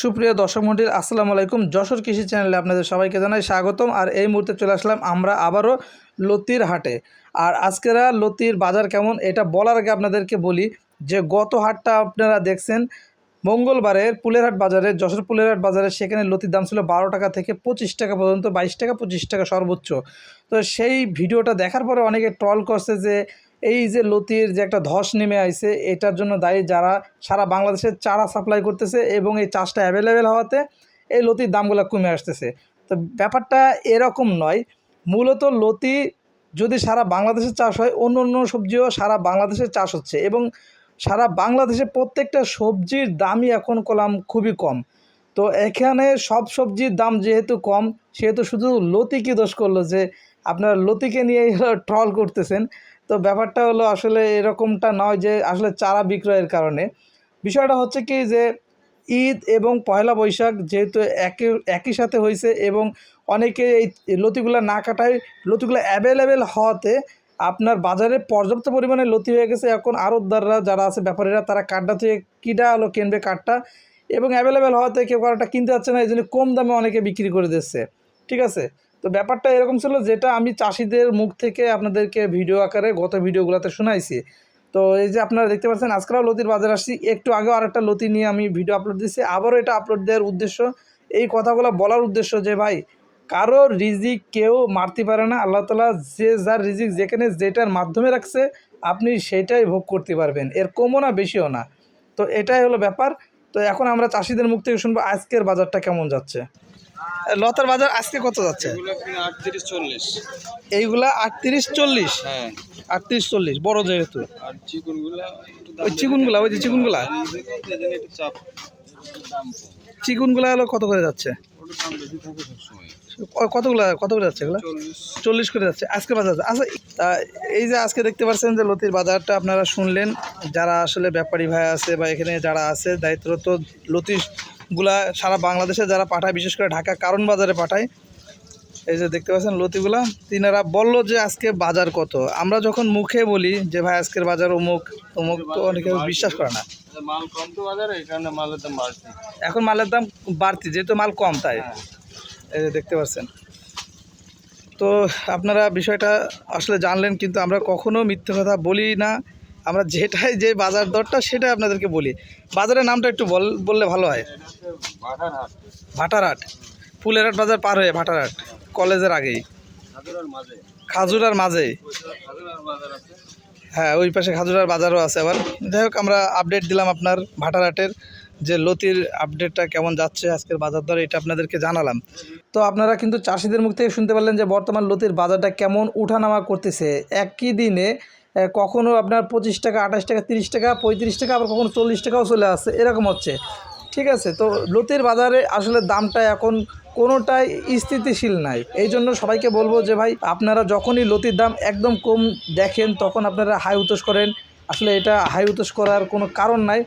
সুপ্রিয় দর্শক মন্ডলী, আসসালামু আলাইকুম। যশোর কৃষি চ্যানেলে আপনাদের সবাইকে জানাই স্বাগতম। আর এই মুহূর্তে চলে আসলাম আমরা আবারও লতির হাটে। আর আজকেরা লতির বাজার কেমন এটা বলার আগে আপনাদেরকে বলি যে, গত হাটটা আপনারা দেখছেন, মঙ্গলবারের পুলেরহাট বাজারে, যশোর পুলেরহাট বাজারে সেখানে লতির দাম ছিল বারো টাকা থেকে পঁচিশ টাকা পর্যন্ত, বাইশ টাকা, পঁচিশ টাকা সর্বোচ্চ। তো সেই ভিডিওটা দেখার পরে অনেকে ট্রল করছে যে এই যে লতির যে একটা ধস নেমে আইছে, এটার জন্য দায়ী যারা সারা বাংলাদেশে চারা সাপ্লাই করতেছে এবং এই চাষটা অ্যাভেলেবেল হওয়াতে এই লতির দামগুলো কমে আসতেছে। তো ব্যাপারটা এরকম নয়, মূলত লতি যদি সারা বাংলাদেশে চাষ হয়, অন্য অন্য সবজিও সারা বাংলাদেশে চাষ হচ্ছে এবং সারা বাংলাদেশে প্রত্যেকটা সবজির দামই এখন কলাম খুবই কম। তো এখানে সব সবজির দাম যেহেতু কম, সেহেতু শুধু লতি কি দোষ করল যে আপনারা লতিকে নিয়ে ট্রল করতেছেন। তো ব্যাপারটা হলো আসলে এরকমটা নয় যে আসলে চারা বিক্রয়ের কারণে। বিষয়টা হচ্ছে কি যে ঈদ এবং পয়লা বৈশাখ যেহেতু একই একই সাথে হয়েছে এবং অনেকে এই লতিগুলো না কাটায়, লতিগুলো অ্যাভেলেবেল হওয়াতে আপনার বাজারে পর্যাপ্ত পরিমাণে লতি হয়ে গেছে। এখন আড়তদাররা যারা আছে, ব্যাপারীরা, তারা কাঠটা থেকে কিটা হলো কিনবে কাঠটা এবং অ্যাভেলেবেল হওয়াতে কেউ কারোটা কিনতে যাচ্ছে না, এই জন্য কম দামে অনেকে বিক্রি করে দিচ্ছে। ঠিক আছে? তো ব্যাপারটা এরকম ছিল যেটা আমি চাষিদের মুখ থেকে আপনাদেরকে ভিডিও আকারে গত ভিডিওগুলোতে শোনাইছি। তো এই যে আপনারা দেখতে পাচ্ছেন আজকাল লতির বাজার আসছি। একটু আগেও আরেকটা লতি নিয়ে আমি ভিডিও আপলোড দিচ্ছি আবারও এটা আপলোড দেওয়ার উদ্দেশ্য, এই কথাগুলো বলার উদ্দেশ্য যে, ভাই, কারও রিজিক কেউ মারতে পারে না। আল্লাহ তালা যে, যার রিজিক যেখানে যেটার মাধ্যমে রাখছে, আপনি সেটাই ভোগ করতে পারবেন। এর কমও না, বেশিও না। তো এটাই হলো ব্যাপার। তো এখন আমরা চাষিদের মুখ থেকে শুনব আজকের বাজারটা কেমন যাচ্ছে। লতার বাজার আজকে কত যাচ্ছে? এইগুলা আটত্রিশ চল্লিশ? হ্যাঁ। আটত্রিশ চল্লিশ বড় যেহেতু। ওই চিকুনগুলা ওই যে চিকুনগুলা? চিকুনগুলা হলো কত করে যাচ্ছে? কতগুলা কত করে যাচ্ছে এগুলা? চল্লিশ। করে যাচ্ছে আজকে বাজার আচ্ছা তা এই যে আজকে দেখতে পাচ্ছেন যে লতির বাজারটা আপনারা শুনলেন যারা আসলে ব্যাপারী ভাই আছে বা এখানে যারা আছে দায়িত্বরত লতিগুলা সারা বাংলাদেশে যারা পাঠায় বিশেষ করে ঢাকা কারণ বাজারে পাঠায় এই যে দেখতে পাচ্ছেন লতিগুলা তিনারা বলল যে আজকে বাজার কত। আমরা যখন মুখে বলি যে ভাই আজকের বাজার অমুক অমুক তো অনেকে বিশ্বাস করে না। মাল কম তো বাজারে এই কারণে মালের দাম এখন মালের দাম বাড়তি যেহেতু মাল কম তাই। হ্যাঁ। এই যে দেখতে পাচ্ছেন। তো আপনারা বিষয়টা আসলে জানলেন কিন্তু আমরা কখনো মিথ্যে কথা বলি না। আমরা যেটাই যে বাজার দরটা সেটাই আপনাদেরকে বলি। বাজারের নামটা একটু বল, বললে ভালো হয়। ভাটারহাট। ফুলেরহাট বাজার পার হয়ে ভাটারহাট। কলেজের আগেই। মাঝে খাজুরার আছে হ্যাঁ ওই পাশে খাজুরার বাজারও আছে আবার। যাই হোক, আমরা আপডেট দিলাম আপনার ভাটারহাটের যে লতির আপডেটটা কেমন যাচ্ছে আজকের বাজার দর, এটা আপনাদেরকে জানালাম। তো আপনারা কিন্তু চাষিদের মুখ থেকে শুনতে পারলেন যে বর্তমান লতির বাজারটা কেমন উঠানামা করতেছে। একই দিনে আহ, কখনো আপনার পঁচিশ টাকা আঠাশ টাকা তিরিশ টাকা পঁয়ত্রিশ টাকা আবার কখনো চল্লিশ টাকাও চলে আসছে এরকম হচ্ছে। ঠিক আছে? তো লতির বাজারে আসলে দামটা এখন কোনোটাই স্থিতিশীল নাই। এই জন্য সবাইকে বলব যে ভাই আপনারা যখনই লতির দাম একদম কম দেখেন তখন আপনারা হাই উতোষ করেন। আসলে এটা হাই উতোষ করার কোনো কারণ নাই।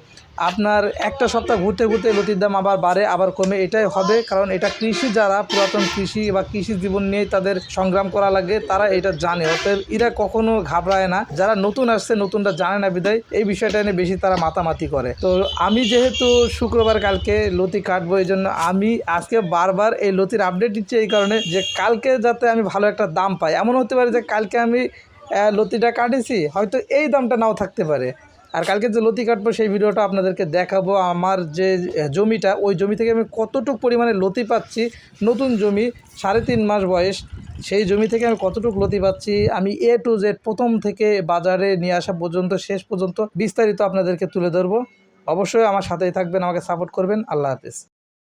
আপনার একটা সপ্তাহ ঘুরতে ঘুরতে লতির দাম আবার বাড়ে, আবার কমে, এটাই হবে। কারণ এটা কৃষি যারা পুরাতন কৃষি বা কৃষি জীবন নিয়ে তাদের সংগ্রাম করা লাগে, তারা এটা জানে। অতএব এরা কখনো ঘাবড়ায় না। যারা নতুন আসছে, নতুনটা জানে না বিদায় এই বিষয়টা নিয়ে বেশি তারা মাতামাতি করে। তো আমি যেহেতু শুক্রবার কালকে লতি কাটবো, এই জন্য আমি আজকে বারবার এই লতির আপডেট দিচ্ছি এই কারণে যে কালকে যাতে আমি ভালো একটা দাম পাই। এমন হতে পারে যে কালকে আমি লতিটা কাটেছি, হয়তো এই দামটা নাও থাকতে পারে। আর কালকে যে লতি কাটবো, সেই ভিডিওটা আপনাদেরকে দেখাবো। আমার যে জমিটা, ওই জমি থেকে আমি কতটুকু পরিমাণে লতি পাচ্ছি, নতুন জমি, সাড়ে তিন মাস বয়স, সেই জমি থেকে আমি কতটুকু লতি পাচ্ছি, আমি এ টু জেড প্রথম থেকে বাজারে নিয়ে আসা পর্যন্ত, শেষ পর্যন্ত বিস্তারিত আপনাদেরকে তুলে ধরবো। অবশ্যই আমার সাথেই থাকবেন, আমাকে সাপোর্ট করবেন। আল্লাহ হাফিজ।